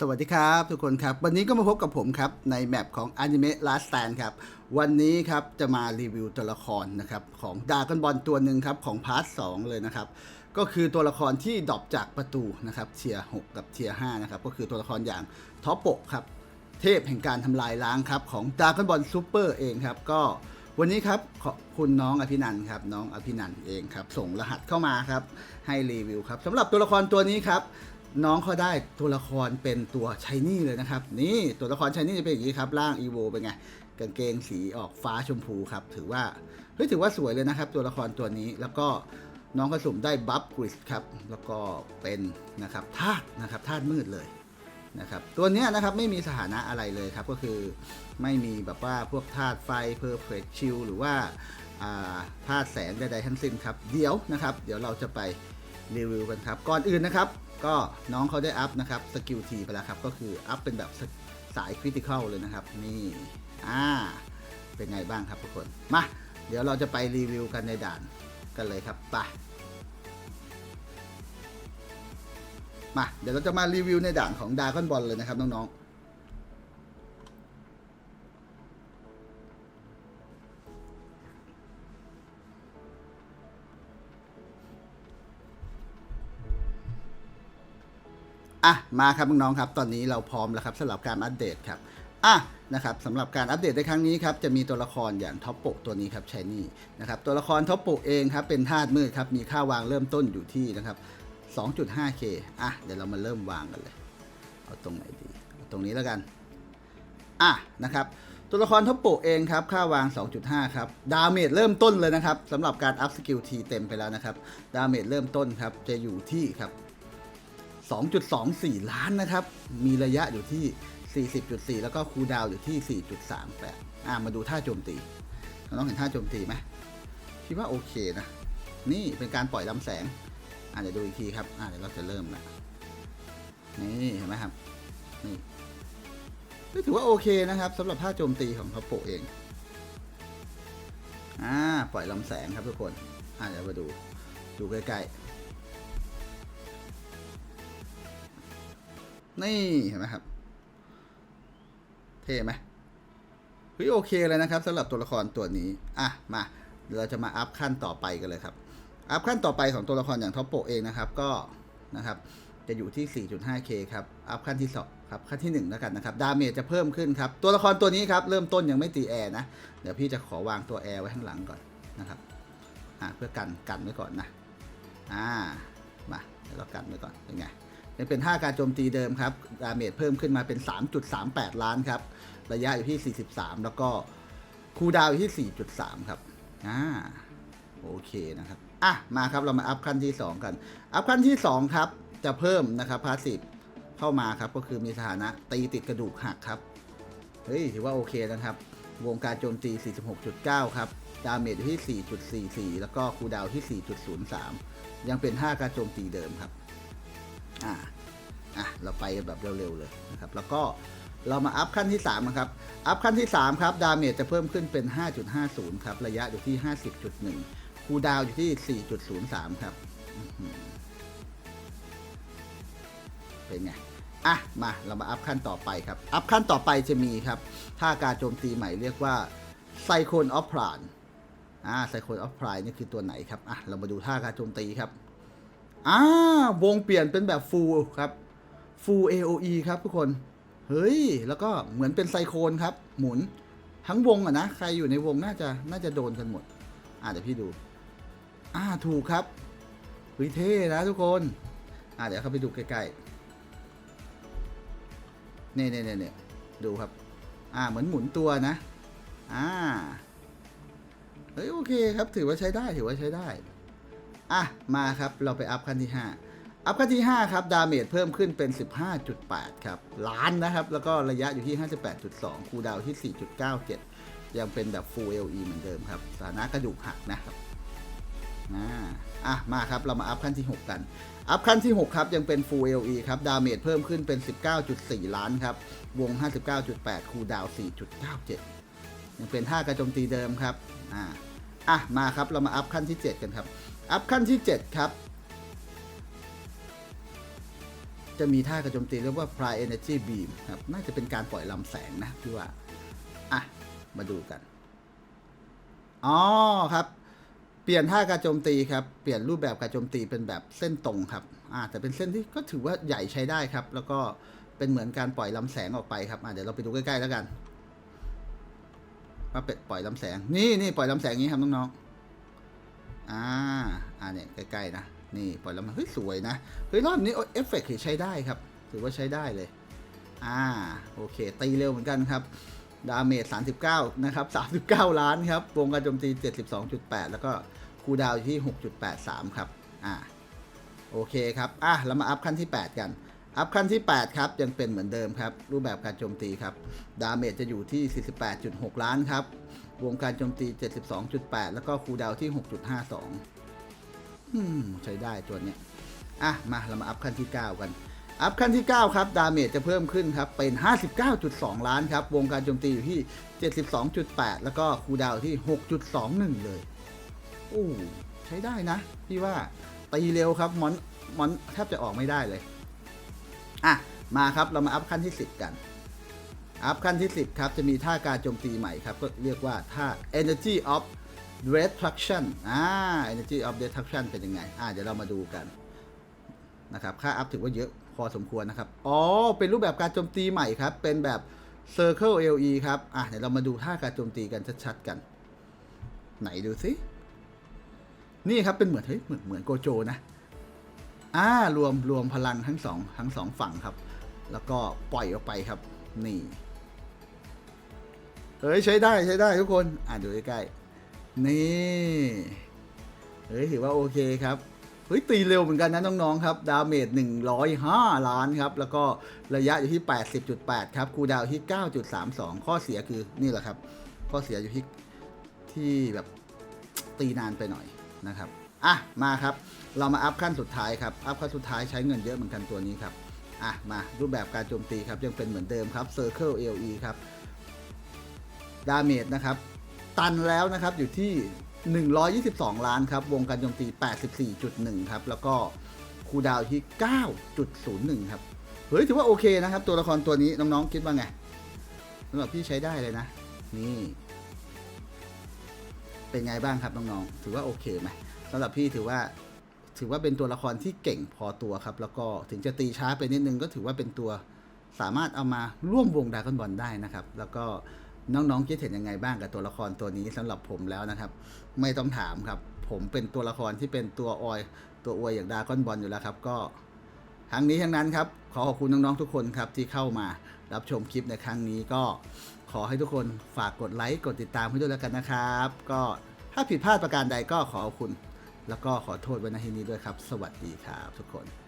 สวัสดีครับทุกคนครับ วันนี้ก็มาพบกับผมครับ ในแมปของ Anime Last Stand ครับ วันนี้ครับ จะมารีวิวตัวละครนะครับ ของดากอนบอลตัวหนึ่งครับ ของพาร์ท2เลยนะครับ ก็คือตัวละครที่ดรอปจากประตูนะครับเทียร์6กับเทียร์5นะครับ ก็คือตัวละครอย่างท็อปโปะครับ เทพแห่งการทำลายล้างครับ ของดากอนบอลซูเปอร์เองครับ ก็วันนี้ครับขอบคุณน้องอภินันครับน้องอภินันเองครับส่งรหัสเข้ามาครับให้รีวิวครับสำหรับตัวละครตัวนี้ครับ น้องเขาได้ตัวละครเป็นตัวชายนี่เลยนะครับ นี่ตัวละครชายนี่จะเป็นอย่างนี้ครับร่างอีโวเป็นไงกางเกงสีออกฟ้าชมพูครับ ถือว่าเฮ้ยถือว่าสวยเลยนะครับ ตัวละครตัวนี้แล้วก็น้องกระสุมได้บัฟกริสครับ แล้วก็เป็นนะครับธาตุนะครับธาตุมืดเลยนะครับตัวนี้นะครับไม่มีสถานะอะไรเลยครับ ก็คือไม่มีแบบว่าพวกธาตุไฟเพอร์เฟกชิลหรือว่าอ่าธาตุแสงใดๆทั้งสิ้นครับ เดี๋ยวนะครับ เดี๋ยวเราจะไปรีวิวกันครับ ก่อนอื่นนะครับ ก็น้องเขาได้อัพนะครับสกิลทีไปแล้วครับ ก็คืออัพเป็นแบบสายคริติคอลเลยนะครับ นี่อ่าเป็นไงบ้างครับทุกคน มา เดี๋ยวเราจะไปรีวิวกันในด่านกันเลยครับไปมาเดี๋ยวเราจะมารีวิวในด่านของดากอนบอลเลยนะครับน้องๆ อะมาครับน้องๆครับ ตอนนี้เราพร้อมแล้วครับสำหรับการอัปเดตครับอะนะครับสำหรับการอัปเดตในครั้งนี้ครับจะมีตัวละครอย่างท็อปโปตัวนี้ครับชายนี่นะครับตัวละครท็อปโปเองครับเป็นธาตุมืดครับมีค่าวางเริ่มต้นอยู่ที่นะครับ 2.5k อะเดี๋ยวเรามาเริ่มวางกันเลย เอาตรงไหนดีเอาตรงนี้แล้วกันอะนะครับตัวละครท็อปโปเองครับค่าวาง 2.5 ครับดาเมจเริ่มต้นเลยนะครับสำหรับการอัพสกิลทีเต็มไปแล้วนะครับดาเมจเริ่มต้นครับจะอยู่ที่ครับ 2.24 ล้านนะครับ มีระยะอยู่ที่ 40.4 แล้วก็คูดาวอยู่ที่ 4.38 อ่ามาดูท่าโจมตี น้องเห็นท่าโจมตีไหมคิดว่าโอเคนะ นี่เป็นการปล่อยลำแสง อ่าเดี๋ยวดูอีกทีครับ อ่าเดี๋ยวเราจะเริ่มละนี่เห็นไหมครับ นี่ก็ถือว่าโอเคนะครับสำหรับท่าโจมตีของพับโปะเอง อ่า ปล่อยลำแสงครับทุกคน อ่าเดี๋ยวมาดู ดูใกล้ๆ นี่เห็นไหมครับ เท่ไหมเฮ้ยโอเคเลยนะครับสำหรับตัวละครตัวนี้ อะมาเดี๋ยวเราจะมาอัพขั้นต่อไปกันเลยครับ อัพขั้นต่อไปของตัวละครอย่างท็อปโปเองนะครับก็นะครับจะอยู่ที่ 4.5k ครับ อัพขั้นที่2ครับ ขั้นที่ 1 แล้วกันนะครับ ดาเมจจะเพิ่มขึ้นครับ ตัวละครตัวนี้ครับ เริ่มต้นยังไม่ตีแอร์นะ เดี๋ยวพี่จะขอวางตัวแอร์ไว้ข้างหลังก่อนนะครับ อ่าเพื่อกันกันไว้ก่อนนะ อ่า มาเดี๋ยวเรากันไว้ก่อน เป็นไง ยังเป็นท่าการโจมตีเดิมครับ ดาเมจเพิ่มขึ้นมาเป็น 3.38 ล้านครับ ระยะอยู่ที่ 43 แล้วก็คูดาวอยู่ที่ 4.3 ครับ อ่า โอเคนะครับ อะ มาครับ เรามาอัพขั้นที่ 2 กัน อัพขั้นที่ 2 ครับ จะเพิ่มนะครับพาสซีฟเข้ามาครับ ก็คือมีสถานะตีติดกระดูกหักครับ เฮ้ย ถือว่าโอเคนะครับ วงการโจมตี 46.9 ครับ ดาเมจอยู่ที่ 4.44 แล้วก็คูดาวที่ 4.03 ยังเป็นท่าการโจมตีเดิมครับ อ่าอะเราไปแบบเร็วๆเลยนะครับ แล้วก็เรามาอัพขั้นที่3นะครับ อัพขั้นที่ 3 ครับ ดาเมจจะเพิ่มขึ้นเป็น 5.50 ครับ ระยะอยู่ที่ 50.1 คูดาวอยู่ที่ 4.03 ครับ เป็นไง อะ มา เรามาอัพขั้นต่อไปครับ อัพขั้นต่อไปจะมีครับท่าการโจมตีใหม่เรียกว่าไซโคนออฟพรานอ่าไซโคนออฟพรานนี่คือตัวไหนครับ อะ เรามาดูท่าการโจมตีครับ อ่าวงเปลี่ยนเป็นแบบฟูลครับฟูล AOE ครับทุกคน เฮ้ย แล้วก็เหมือนเป็นไซโคนครับ หมุนทั้งวงอะนะ ใครอยู่ในวงน่าจะน่าจะโดนกันหมด อ่าเดี๋ยวพี่ดู อ่าถูกครับวิเท่นะทุกคน อ่าเดี๋ยวเข้าไปดูใกล้ๆเนเนี่ยเนี่ยเนี่ยดูครับ อ่าเหมือนหมุนตัวนะ อ่า เฮ้ยโอเคครับถือว่าใช้ได้ถือว่าใช้ได้ อะ มาครับ เราไปอัพขั้นที่ 5 อัพขั้นที่ 5 ครับ ดาเมจเพิ่มขึ้นเป็น 15.8 ครับ ล้านนะครับ แล้วก็ระยะอยู่ที่ 58.2 คูดาวที่ 4.97 ยังเป็นแบบ Full LE เหมือนเดิมครับ สถานะกระดูกหักนะครับอ่าอะ มาครับ เรามาอัพขั้นที่ 6 กัน อัพขั้นที่ 6 ครับ ยังเป็น Full LE ครับ ดาเมจเพิ่มขึ้นเป็น 19.4 ล้านครับ วง 59.8 คูดาว 4.97 ยังเป็นท่ากระโจมตีเดิมครับ อ่า อะ มาครับ เรามาอัพขั้นที่ 7 กันครับ อัพขั้นที่ 7 ครับ จะมีท่ากระโจมตีเรียกว่า Pri Energy Beam ครับ น่าจะเป็นการปล่อยลำแสงนะพี่ว่า อะ มาดูกัน อ๋อครับ เปลี่ยนท่าการโจมตีครับ เปลี่ยนรูปแบบการโจมตีเป็นแบบเส้นตรงครับ อ่า แต่เป็นเส้นที่ก็ถือว่าใหญ่ใช้ได้ครับ แล้วก็เป็นเหมือนการปล่อยลำแสงออกไปครับ อ่าเดี๋ยวเราไปดูใกล้ๆแล้วกันว่าเป็ดปล่อยลำแสง นี่นี่ปล่อยลำแสงอย่างนี้ครับน้องๆออ่า เนี่ยใกล้ๆนะนี่ปล่อยแลำเฮ้ยสวยนะเฮ้ยรอบนี้เอฟเฟกต์ใช้ได้ครับ ถือว่าใช้ได้เลย อ่าโอเค ตีเร็วเหมือนกันครับดาเมจ39 นะครับ 39 ล้านครับ วงการโจมตี 72.8 แล้วก็คูดาวอยู่ที่ 6.83 ครับ อ่า โอเคครับ อะ เรามาอัพขั้นที่ 8 กัน อัพขั้นที่ 8 ครับ ยังเป็นเหมือนเดิมครับ รูปแบบการโจมตีครับ ดาเมจจะอยู่ที่ 48.6 ล้านครับ วงการโจมตี 72.8 แล้วก็คูดาวที่ 6.52 อืมใช้ได้ตัวเนี้ยอะมาเรามาอัพขั้นที่ 9 กัน อัพขั้นที่ 9 ครับ ดาเมจจะเพิ่มขึ้นครับ เป็น 59.2 ล้านครับ วงการโจมตีอยู่ที่ 72.8 แล้วก็คูดาวที่ 6.21 เลยโอ้ใช้ได้นะ พี่ว่าตีเร็วครับมอนมอนแทบจะออกไม่ได้เลย อะ มาครับเรามาอัพขั้นที่ 10 กัน อัพขั้นที่ 10 ครับ จะมีท่าการโจมตีใหม่ครับ ก็เรียกว่าท่า Energy of Destruction อ่า Energy of Destruction เป็นยังไง อ่า เดี๋ยวเรามาดูกันนะครับ ค่าอัพถือว่าเยอะพอสมควรนะครับ อ๋อ เป็นรูปแบบการโจมตีใหม่ครับ เป็นแบบ Circle LE ครับ อะ เดี๋ยวเรามาดูท่าการโจมตีกันชัดๆกัน ไหนดูสิ นี่ครับ เป็นเหมือน เฮ้ย เหมือนเหมือนโกโจนะ อ่า รวมรวมพลังทั้งสองทั้งสองฝั่งครับ แล้วก็ปล่อยออกไปครับ นี่เฮ้ยใช้ได้ใช้ได้ทุกคน อ่าดูใกล้ๆ นี่เฮ้ยถือว่าโอเคครับเฮ้ยตีเร็วเหมือนกันนะน้องๆครับดาเมจ105 ล้านครับแล้วก็ระยะอยู่ที่ 80.8 ครับคูดาวที่ 9.32 ข้อเสียคือนี่แหละครับ ข้อเสียอยู่ที่ที่แบบตีนานไปหน่อยนะครับอะมาครับ เรามาอัพขั้นสุดท้ายครับอัพขั้นสุดท้ายใช้เงินเยอะเหมือนกันตัวนี้ครับอะมารูปแบบการโจมตีครับยังเป็นเหมือนเดิมครับ Circle LE ครับดาเมจนะครับ ตันแล้วนะครับอยู่ที่ 122 ล้านครับ วงการโจมตี 84.1 ครับ แล้วก็คูดาวที่ 9.01 ครับ เฮ้ย ถือว่าโอเคนะครับ ตัวละครตัวนี้น้องๆคิดว่าไงสำหรับพี่ใช้ได้เลยนะ นี่ เป็นไงบ้างครับน้องๆถือว่าโอเคไหมสำหรับพี่ถือว่าถือว่าเป็นตัวละครที่เก่งพอตัวครับ แล้วก็ถึงจะตีช้าไปนิดนึงก็ถือว่าเป็นตัวสามารถเอามาร่วมวงดากอนบอลได้นะครับ แล้วก็ น้องๆคิดเห็นยังไงบ้างกับตัวละครตัวนี้สำหรับผมแล้วนะครับ ไม่ต้องถามครับ ผมเป็นตัวละครที่เป็นตัวออยตัวอวยอย่างดากอนบอลอยู่แล้วครับก็ทั้งนี้ทั้งนั้นครับขอขอบคุณน้องๆทุกคนครับที่เข้ามารับชมคลิปในครั้งนี้ก็ขอให้ทุกคนฝากกดไลค์กดติดตามให้ด้วยแล้วกันนะครับ ก็ถ้าผิดพลาดประการใดก็ขอขอบคุณ แล้วก็ขอโทษไว้ในที่นี้ด้วยครับ สวัสดีครับทุกคน